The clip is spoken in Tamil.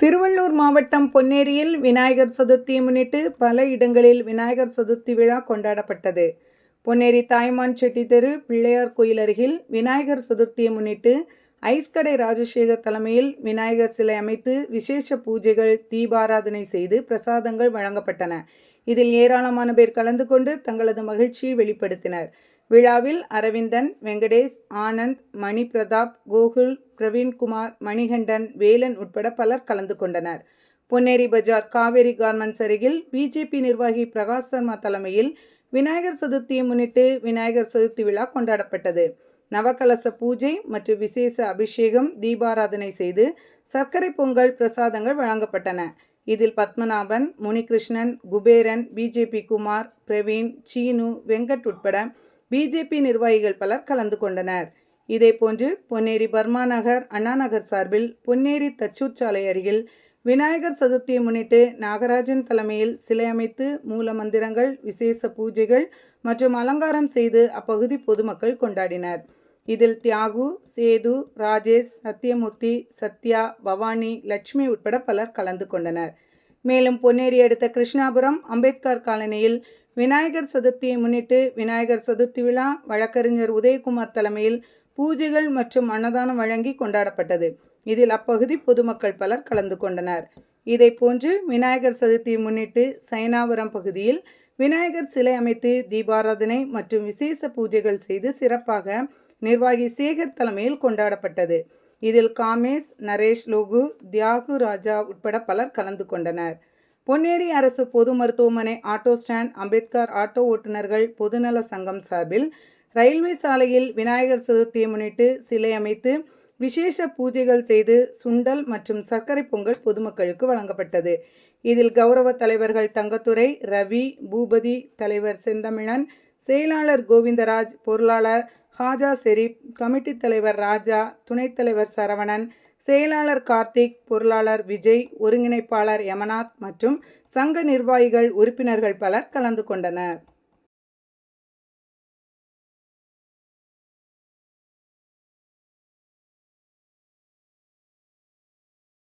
திருவள்ளூர் மாவட்டம் பொன்னேரியில் விநாயகர் சதுர்த்தியை முன்னிட்டு பல இடங்களில் விநாயகர் சதுர்த்தி விழா கொண்டாடப்பட்டது. பொன்னேரி தாய்மான் செட்டி தெரு பிள்ளையார் கோயில் அருகில் விநாயகர் சதுர்த்தியை முன்னிட்டு ஐஸ்கடை ராஜசேகர் தலைமையில் விநாயகர் சிலை அமைத்து விசேஷ பூஜைகள் தீபாராதனை செய்து பிரசாதங்கள் வழங்கப்பட்டன. இதில் ஏராளமான பேர் கலந்து கொண்டு தங்களது மகிழ்ச்சியை வெளிப்படுத்தினர். விழாவில் அரவிந்தன் வெங்கடேஷ் ஆனந்த் மணி பிரதாப் கோகுல் பிரவீன்குமார் மணிகண்டன் வேலன் உட்பட பலர் கலந்து கொண்டனர். பொன்னேரி பஜார் காவேரி கார்மெண்ட்ஸ் அருகில் பிஜேபி நிர்வாகி பிரகாஷ் சர்மா தலைமையில் விநாயகர் சதுர்த்தியை முன்னிட்டு விநாயகர் சதுர்த்தி விழா கொண்டாடப்பட்டது. நவகலச பூஜை மற்றும் விசேஷ அபிஷேகம் தீபாராதனை செய்து சர்க்கரை பொங்கல் பிரசாதங்கள் வழங்கப்பட்டன. இதில் பத்மநாபன் முனிகிருஷ்ணன் குபேரன் பிஜேபி குமார் பிரவீன் சீனு வெங்கட் உட்பட பிஜேபி நிர்வாகிகள் பலர் கலந்து கொண்டனர். இதேபோன்று பொன்னேரி பர்மா நகர் அண்ணா நகர் சார்பில் பொன்னேரி தச்சூர் சாலை அருகில் விநாயகர் சதுர்த்தியை முன்னிட்டு நாகராஜன் தலைமையில் சிலை அமைத்து மூல மந்திரங்கள் விசேஷ பூஜைகள் மற்றும் அலங்காரம் செய்து அப்பகுதி பொதுமக்கள் கொண்டாடினர். இதில் தியாகு சேது ராஜேஷ் சத்யமூர்த்தி சத்யா பவானி லட்சுமி உட்பட பலர் கலந்து கொண்டனர். மேலும் பொன்னேரி அடுத்த கிருஷ்ணாபுரம் அம்பேத்கர் காலனியில் விநாயகர் சதுர்த்தியை முன்னிட்டு விநாயகர் சதுர்த்தி விழா வழக்கறிஞர் உதயகுமார் தலைமையில் பூஜைகள் மற்றும் அன்னதானம் வழங்கி கொண்டாடப்பட்டது. இதில் அப்பகுதி பொதுமக்கள் பலர் கலந்து கொண்டனர். இதை போன்று விநாயகர் சதுர்த்தியை முன்னிட்டு சைனாபுரம் பகுதியில் விநாயகர் சிலை அமைத்து தீபாராதனை மற்றும் விசேஷ பூஜைகள் செய்து சிறப்பாக நிர்வாகி சேகர் தலைமையில் கொண்டாடப்பட்டது. இதில் காமேஷ் நரேஷ் லோகு தியாகு ராஜா உட்பட பலர் கலந்து கொண்டனர். பொன்னேரி அரசு பொது மருத்துவமனை ஆட்டோ ஸ்டாண்ட் அம்பேத்கர் ஆட்டோ ஓட்டுநர்கள் பொதுநல சங்கம் சார்பில் ரயில்வே சாலையில் விநாயகர் சதுர்த்தியை முன்னிட்டு சிலை அமைத்து விசேஷ பூஜைகள் செய்து சுண்டல் மற்றும் சர்க்கரை பொங்கல் பொதுமக்களுக்கு வழங்கப்பட்டது. இதில் கௌரவ தலைவர்கள் தங்கத்துறை ரவி பூபதி தலைவர் செந்தமிழன் செயலாளர் கோவிந்தராஜ் பொருளாளர் ஹாஜா ஷெரீப் கமிட்டி தலைவர் ராஜா துணைத் தலைவர் சரவணன் செயலாளர் கார்த்திக் பொருளாளர் விஜய் ஒருங்கிணைப்பாளர் யமநாத் மற்றும் சங்க நிர்வாகிகள் உறுப்பினர்கள் பலர் கலந்து கொண்டனர்.